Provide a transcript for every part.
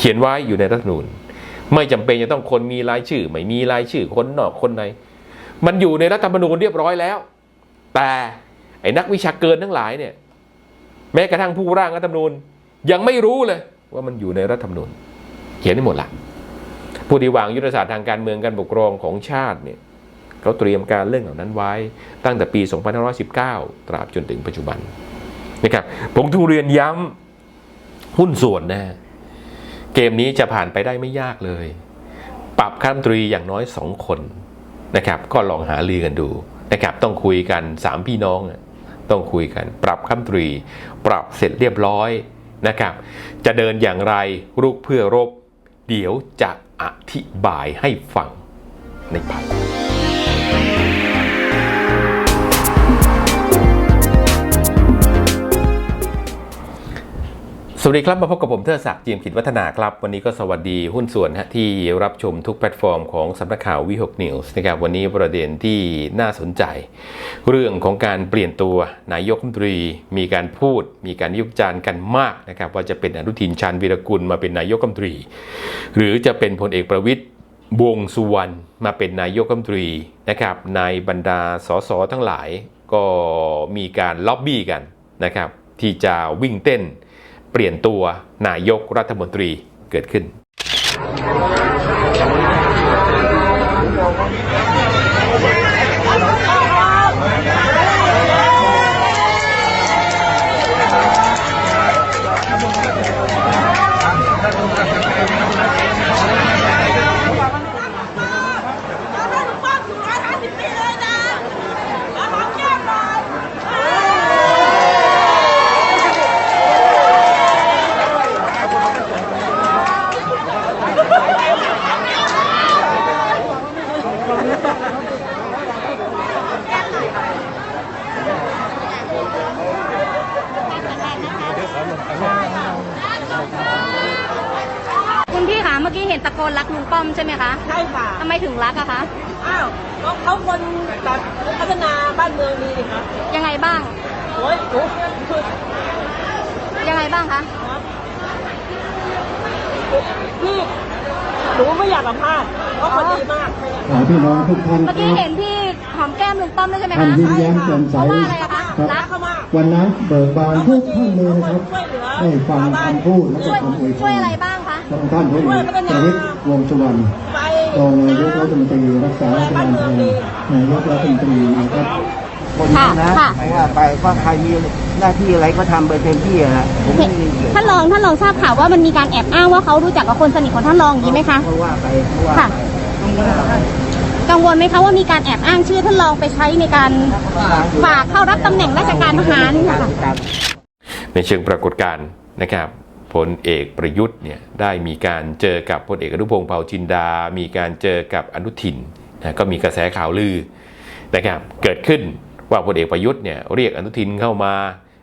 เขียนไว้อยู่ในรัฐธรรมนูญไม่จำเป็นจะต้องคนมีรายชื่อ ไม่มีรายชื่อคนนอกคนใน มันอยู่ในรัฐธรรมนูญเรียบร้อยแล้ว แต่ไอ้นักวิชาเกินทั้งหลายเนี่ยแม้กระทั่งผู้ร่างรัฐธรรมนูญยังไม่รู้เลย ว่ามันอยู่ในรัฐธรรมนูญเขียนได้หมดละผู้ที่วางยุทธศาสตร์ทางการเมืองการปกครองของชาติเนี่ยเขาเตรียมการเรื่องเหล่านั้นไว้ตั้งแต่ปี 2519 ตราบจนถึงปัจจุบันนะครับผมทูเรียนย้ำหุ้นส่วนนะ เกมนี้จะผ่านไปได้ไม่ยากเลย ปรับข้ามตรีอย่างน้อยสองคนนะครับ ก็ลองหาลือกันดูนะครับ ต้องคุยกันสามพี่น้องอะต้องคุยกัน ปรับข้ามตรี ปรับเสร็จเรียบร้อยนะครับ จะเดินอย่างไรรุกเพื่อรบ เดี๋ยวจะอธิบายให้ฟังในภาย วัสดีครับ มาพบกับผมเทิดศักดิ์จีมขิดวัฒนาครับ วันนี้ก็สวัสดีหุ้นส่วนฮะที่รับชมทุกแพลตฟอร์มของสำนักข่าววิหกนิวส์นะครับวันนี้ประเด็นที่น่าสนใจ เรื่องของการเปลี่ยนตัวนายกรัฐมนตรี มีการพูด มีการยุบจานกันมากนะครับว่าจะเป็นอนุทินชาญวีรกุลมาเป็นนายกรัฐมนตรี หรือจะเป็นพลเอกประวิตยวงษ์สุวรรณมาเป็นนายกรัฐมนตรีนะครับในบรรดาสสทั้งหลายก็มีการล็อบบี้กันนะครับที่จะวิ่งเต้น เปลี่ยนตัวนายกรัฐมนตรีเกิดขึ้น เราให้ลุงป้อมอยู่ร้อยห้าสิบปีเลยนะมาหอมแก้มหน่อย คุณพี่คะเมื่อกี้เห็นตะโกนรักลุงป้อมใช่ไหมคะใช่ค่ะ ทำไมถึงรักอะคะ อ้าวก็เขาคนแบบพัฒนาบ้านเมืองดีนี่ครับยังไงบ้าง โอ้ยโอ้คือยังไงบ้างคะพี่หนูไม่อยากสัมภาษณ์เพราะคนดีมาก ขอพี่น้องทุกท่านเมื่อกี้เห็นพี่หอมแก้มลุงป้อมด้วยใช่ไหมท่านคะ ยิ้มแย้มแจ่มใสเพราะว่าอะไรอะคะครับรักเข้ามาก วันนั้นเบิกบานทุกท่านเลยนะครับ ได้ฟังคำพูดและช่วยคำอวยพช่วยรอะไรบ้างคะของ ท่านพลเอกประวิตรวงษ์สุวรรณไปรองนายกรัฐมนตรีรักษาราชการแทนนายกรัฐมนตรีนะครับคนนี้นะค่ะไม่ว่าไปก็ใครมีหน้าที่อะไรก็ทำไปเต็มที่อะนะผมไม่มีเกี่ยวท่านรองท่านรองทราบข่าวว่ามันมีการแอบอ้างว่าเขารู้จักกับคนสนิทของท่านรองอย่างนี้ไหมคะเพราะว่าไปเพราะว่าค่ะกังวลไหมคะว่ามีการแอบอ้างชื่อท่านรองไปใช้ในการฝากเข้ารับตำแหน่งราชการทหารค่ะในเชิงปรากฏการณ์นะครับ พลเอกประยุทธ์เนี่ยได้มีการเจอกับพลเอกอนุพงศ์เผ่าจินดา มีการเจอกับอนุทินนะก็มีกระแสข่าวลือนะครับเกิดขึ้นว่าพลเอกประยุทธ์เนี่ยเรียกอนุทินเข้ามา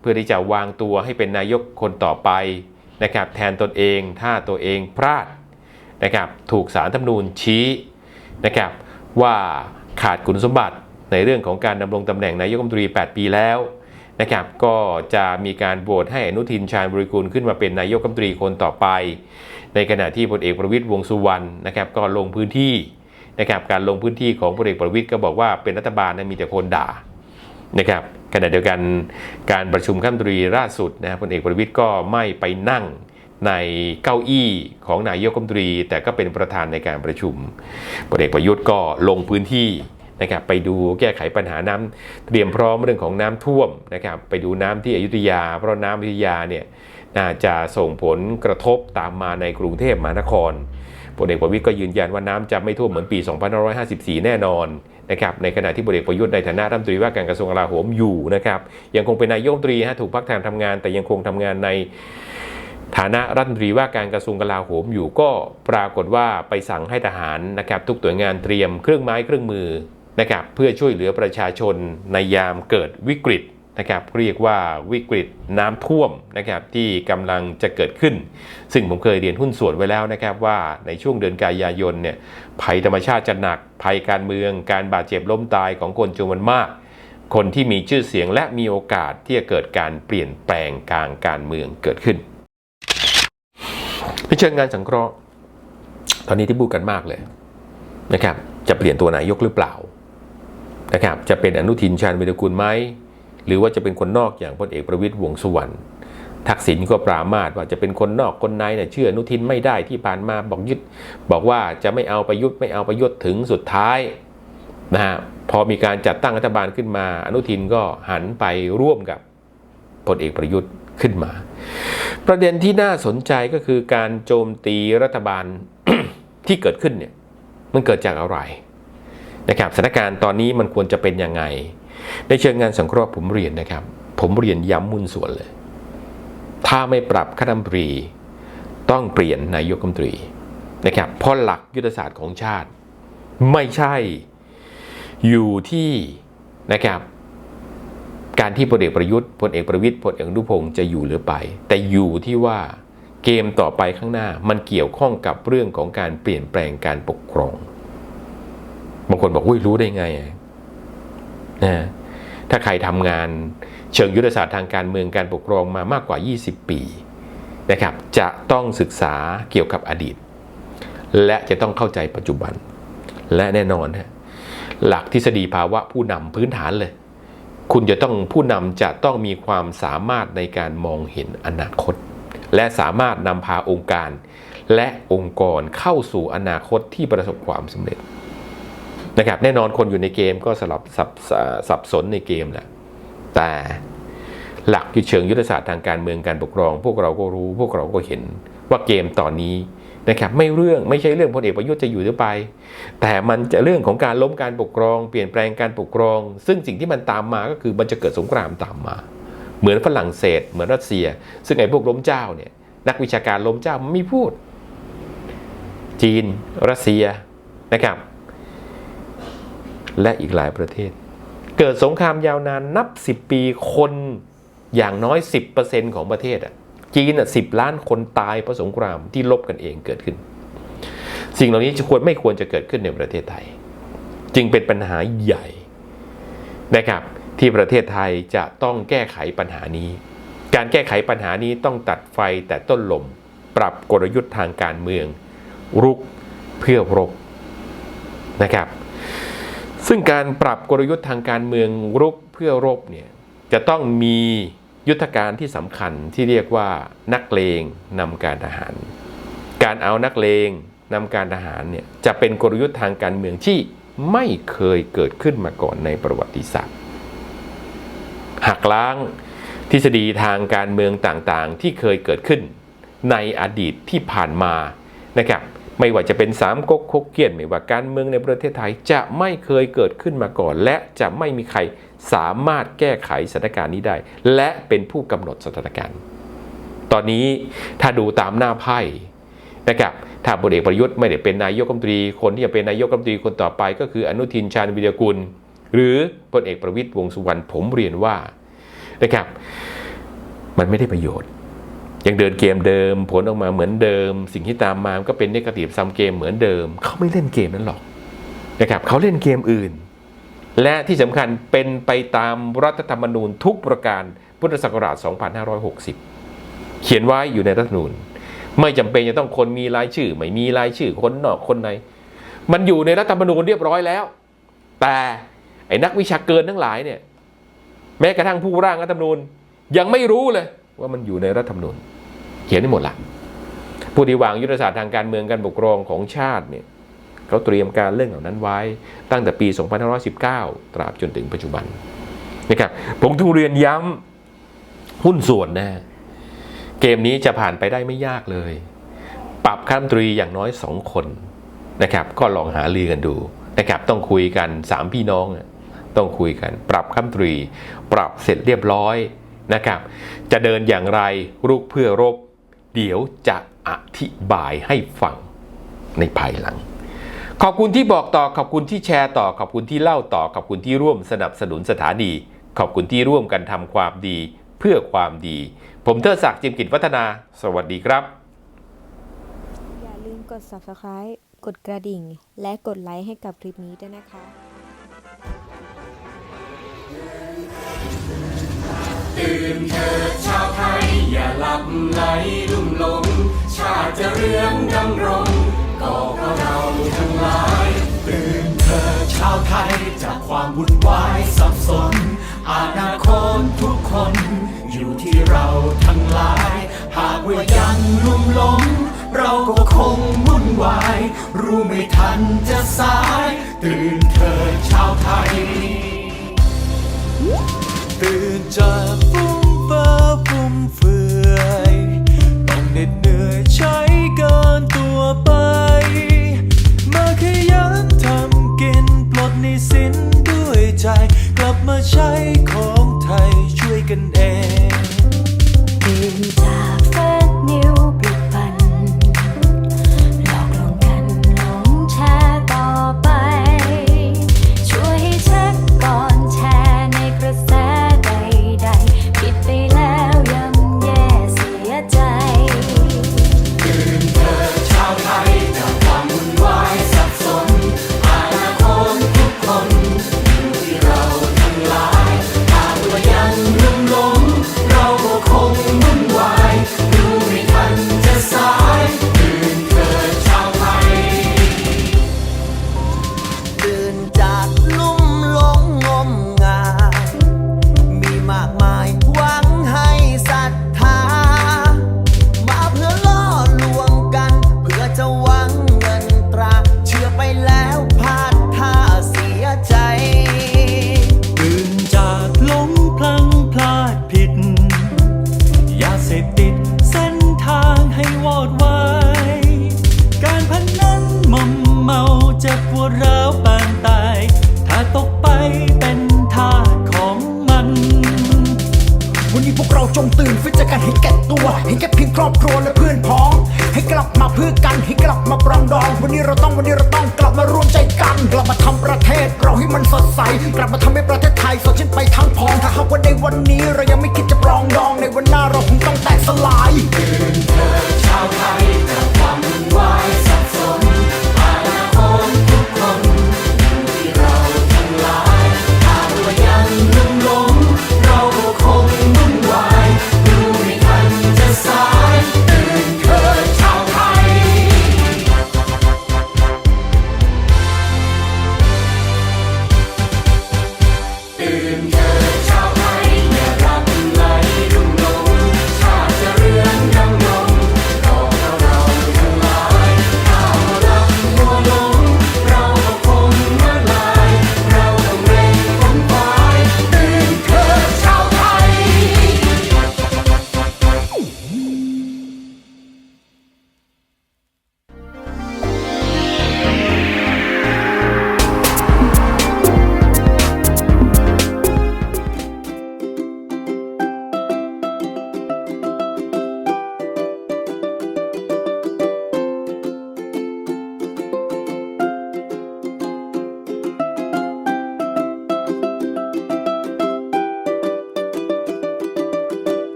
เพื่อที่จะวางตัวให้เป็นนายกคนต่อไปนะครับแทนตนเองถ้าตัวเองพลาดนะครับถูกสารธรรมนูญชี้นะครับว่าขาดคุณสมบัติในเรื่องของการดำรงตำแหน่งนายกรัฐมนตรี 8 ปีแล้ว นะครับก็จะมีการโหวตให้อนุทินชาญบริกูลขึ้นมาเป็นนายกรัฐมนตรีคนต่อไป ในขณะที่พลเอกประวิตยวงสุวรรณนะครับก็ลงพื้นที่นะครับการลงพื้นที่ของพลเอกประวิตยก็บอกว่าเป็นรัฐบาลนะมีแต่คนด่านะครับขณะเดียวกันการประชุมข้ามตรีล่าสุดนะพลเอกประวิตยก็ไม่ไปนั่งในเก้าอี้ของนายกรัฐมนตรี แต่ก็เป็นประธานในการประชุมพลเอกประยุทธ์ก็ลงพื้นที่ นะครับไปดูแก้ไขปัญหาน้ำเตรียมพร้อมเรื่องของน้ำท่วมนะครับไปดูน้ำที่อยุธยา เพราะน้ำอยุธยาเนี่ยน่าจะส่งผลกระทบตามมาในกรุงเทพมหานครพลเอกประวิตยก็ยืนยันว่าน้ำจะไม่ท่วมเหมือนปี 2554 แน่นอนนะครับ ในขณะที่พลเอกประยุทธ์ในฐานะรัฐมนตรีว่าการกระทรวงกลาโหมอยู่นะครับ ยังคงเป็นนายกรัฐมนตรีฮะถูกพักทางทำงาน แต่ยังคงทำงานในฐานะรัฐมนตรีว่าการกระทรวงกลาโหมอยู่ก็ปรากฏว่าไปสั่งให้ทหารนะครับทุกหน่วยงานเตรียมเครื่องไม้เครื่องมือ นะครับเพื่อช่วยเหลือประชาชนในยามเกิดวิกฤตนะครับเรียกว่าวิกฤตน้ำท่วมนะครับที่กำลังจะเกิดขึ้น ซึ่งผมเคยเรียนหุ้นส่วนไว้แล้วนะครับว่าในช่วงเดือนกันยายนเนี่ยภัยธรรมชาติจะหนักภัยการเมือง การบาดเจ็บล้มตายของคนจำนวนมาก คนที่มีชื่อเสียงและมีโอกาสที่จะเกิดการเปลี่ยนแปลงกลางการเมืองเกิดขึ้นในเชิงงานสังเคราะห์ ตอนนี้ที่พูดกันมากเลยนะครับจะเปลี่ยนตัวนายกหรือเปล่า นะครับจะเป็นอนุทินชาญวิรกุลไหมหรือว่าจะเป็นคนนอกอย่างพลเอกประวิตยวงสุวรรณทักษิณก็ปรามาสว่าจะเป็นคนนอกคนในเนี่ยเชื่ออนุทินไม่ได้ที่ผ่านมาบอกยึด บอกว่าจะไม่เอาประยุทธ์ไม่เอาประยุทธ์ถึงสุดท้ายนะฮะพอมีการจัดตั้งรัฐบาลขึ้นมา อนุทินก็หันไปร่วมกับพลเอกประยุทธ์ขึ้นมา ประเด็นที่น่าสนใจก็คือการโจมตีรัฐบาลที่เกิดขึ้นเนี่ยมันเกิดจากอะไร นะครับสถานการณ์ตอนนี้มันควรจะเป็นยังไง ในเชิงงานสังเคราะห์ผมเรียนนะครับ ผมเรียนย้ำมุนส่วนเลย ถ้าไม่ปรับคณะรัฐมนตรี ต้องเปลี่ยนนายกรัฐมนตรีนะครับเพราะหลักยุทธศาสตร์ของชาติ ไม่ใช่อยู่ที่นะครับการที่พลเอกประยุทธ์พลเอกประวิตยพลเอกนุพงศ์จะอยู่หรือไป แต่อยู่ที่ว่าเกมต่อไปข้างหน้ามันเกี่ยวข้องกับเรื่องของการเปลี่ยนแปลงการปกครอง บางคนบอกอุ้ยรู้ได้ไงนะถ้าใครทำงานเชิงยุทธศาสตร์ทางการเมืองการปกครองมามากกว่า 20 ปีนะครับ จะต้องศึกษาเกี่ยวกับอดีต และจะต้องเข้าใจปัจจุบัน และแน่นอนฮะหลักทฤษฎีภาวะผู้นำพื้นฐานเลย คุณจะต้องผู้นำจะต้องมีความสามารถในการมองเห็นอนาคต และสามารถนำพาองค์การ และองค์กรเข้าสู่อนาคตที่ประสบความสำเร็จ นะครับแน่นอนคนอยู่ในเกมก็สลับสับสับสนในเกมแหละแต่หลักเชิงยุทธศาสตร์ทางการเมืองการปกครอง พวกเราก็รู้ พวกเราก็เห็นว่าเกมตอนนี้นะครับไม่เรื่องไม่ใช่เรื่องพลเอกประยุทธ์จะอยู่หรือไป แต่มันจะเรื่องของการล้มการปกครอง เปลี่ยนแปลงการปกครอง ซึ่งสิ่งที่มันตามมาก็คือมันจะเกิดสงครามตามมา เหมือนฝรั่งเศส เหมือนรัสเซีย ซึ่งไอ้พวกล้มเจ้าเนี่ยนักวิชาการล้มเจ้ามันไม่พูด จีน รัสเซียนะครับ และอีกหลายประเทศ เกิดสงครามยาวนานนับ 10 ปีคนอย่างน้อย 10%ของประเทศอะจีนอะสิล้านคนตายเพราะสงครามที่ลบกันเองเกิดขึ้น สิ่งเหล่านี้จะควรไม่ควรจะเกิดขึ้นในประเทศไทย จึงเป็นปัญหาใหญ่นะครับที่ประเทศไทยจะต้องแก้ไขปัญหานี้ การแก้ไขปัญหานี้ต้องตัดไฟแต่ต้นลม ปรับกลยุทธ์ทางการเมือง รุกเพื่อรบนะครับ ซึ่งการปรับกลยุทธ์ทางการเมืองรุกเพื่อรบเนี่ยจะต้องมียุทธการที่สำคัญที่เรียกว่านักเลงนำการทหาร การเอานักเลงนำการทหารเนี่ยจะเป็นกลยุทธ์ทางการเมืองที่ไม่เคยเกิดขึ้นมาก่อนในประวัติศาสตร์หักล้างทฤษฎีทางการเมืองต่างๆ ที่เคยเกิดขึ้นในอดีตที่ผ่านมานะครับ ไม่ว่าจะเป็นสามก๊กคกเกี้ยนไม่ว่าการเมืองในประเทศไทยจะไม่เคยเกิดขึ้นมาก่อน และจะไม่มีใครสามารถแก้ไขสถานการณ์นี้ได้ และเป็นผู้กำหนดสถานการณ์ ตอนนี้ถ้าดูตามหน้าไพ่นะครับถ้าพลเอกประยุทธ์ไม่ได้เป็นนายกรัฐมนตรีคนที่จะเป็นนายกรัฐมนตรีคนต่อไป ก็คืออนุทินชาญวิรกุล หรือพลเอกประวิตยวงสุวรรณผมเรียนว่านะครับมันไม่ได้ประโยชน์ ยังเดินเกมเดิม ผลออกมาเหมือนเดิม สิ่งที่ตามมาก็เป็นเนกาทีฟซัมเกมเหมือนเดิม เขาไม่เล่นเกมนั้นหรอกนะครับเขาเล่นเกมอื่น และที่สำคัญเป็นไปตามรัฐธรรมนูญทุกประการพุทธศักราช 2560 เขียนไว้อยู่ในรัฐธรรมนูญ ไม่จำเป็นจะต้องคนมีรายชื่อ ไม่มีรายชื่อคนนอกคนใน มันอยู่ในรัฐธรรมนูญเรียบร้อยแล้ว แต่ไอ้นักวิชาเกินทั้งหลายเนี่ยแม้กระทั่งผู้ร่างรัฐธรรมนูญยังไม่รู้เลย ว่ามันอยู่ในรัฐธรรมนูญเขียนได้หมดละผู้ที่วางยุทธศาสตร์ทางการเมืองการปกครองของชาติเนี่ยเขาเตรียมการเรื่องเหล่านั้นไว้ตั้งแต่ปี 2519 ตราบจนถึงปัจจุบันนะครับผมทูเรียนย้ำหุ้นส่วนนะเกมนี้จะผ่านไปได้ไม่ยากเลย ปรับข้ามตรีอย่างน้อยสองคนนะครับก็ลองหาลือกันดูนะครับต้องคุยกันสามพี่น้อง ต้องคุยกัน ปรับข้ามตรี ปรับเสร็จเรียบร้อย นะครับ จะเดินอย่างไรรุกเพื่อรบ เดี๋ยวจะอธิบายให้ฟังในภายหลัง ขอบคุณที่บอกต่อขอบคุณที่แชร์ต่อขอบคุณที่เล่าต่อขอบคุณที่ร่วมสนับสนุนสถานี ขอบคุณที่ร่วมกันทำความดีเพื่อความดี ผมเทิดศักดิ์จิมกิจวัฒนา สวัสดีครับ อย่าลืมกด subscribe กดกระดิ่ง และกดไลค์ให้กับคลิปนี้ด้วยนะคะ ตื่นเถิดชาวไทย อย่าหลับไหลลุ่มหลง ชาติจะเรืองดำรงก็เพราะเราทั้งหลาย ตื่นเถิดชาวไทย จากความวุ่นวายสับสนอนาคตทุกคน อยู่ที่เราทั้งหลาย หากว่ายังลุ่มหลง เราก็คงวุ่นวาย รู้ไม่ทันจะสาย ตื่นเถิดชาวไทย ตื่นจากฟุ้งเฟ้อฟุ้มเฟื จ็บปวดร้าวปานตาย ถ้าตกไปเป็นทาสของมัน วันนี้พวกเราจงตื่นฟื้นจากการเห็นแก่ตัว เห็นแก่เพียงครอบครัวและเพื่อนพ้อง ให้กลับมาเพื่อกัน ให้กลับมาปรองดอง วันนี้เราต้องวันนี้เราต้องกลับมารวมใจกัน กลับมาทำประเทศเราให้มันสดใส กลับมาทำให้ประเทศไทยสดชื่นไปทั้งพอง ถ้าหากว่าในวันนี้เรายังไม่คิดจะปรองดอง ในวันหน้าเราคงต้องแตกสลายชาย